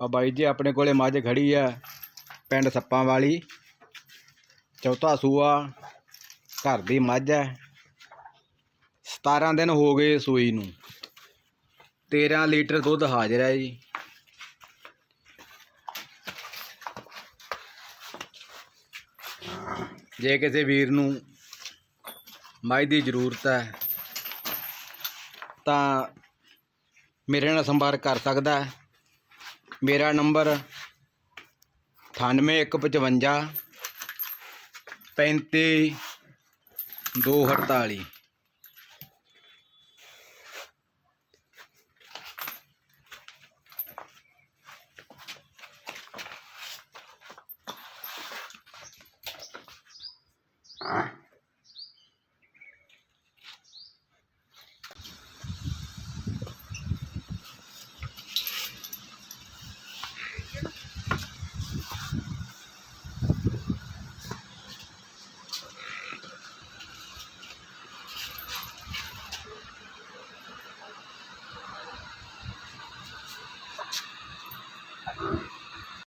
ਆ ਬਾਈ ਜੀ, ਆਪਣੇ ਕੋਲੇ ਮੱਝ ਖੜੀ ਆ, ਪਿੰਡ ਸੱਪਾਂ ਵਾਲੀ। ਚੌਥਾ ਸੂਆ, ਘਰ ਦੀ ਮੱਝ ਹੈ। 17 ਦਿਨ ਹੋ ਗਏ ਸੂਈ ਨੂੰ। 13 ਲੀਟਰ ਦੁੱਧ ਹਾਜ਼ਰ ਹੈ ਜੀ। ਜੇ ਕਿਸੇ ਵੀਰ ਨੂੰ ਮੱਝ ਦੀ ਜ਼ਰੂਰਤ ਹੈ, ਤਾਂ ਮੇਰੇ ਨਾਲ ਸੰਪਰਕ ਕਰ ਸਕਦਾ ਹੈ। ਮੇਰਾ ਨੰਬਰ 98155 35 248 ਹਾਂ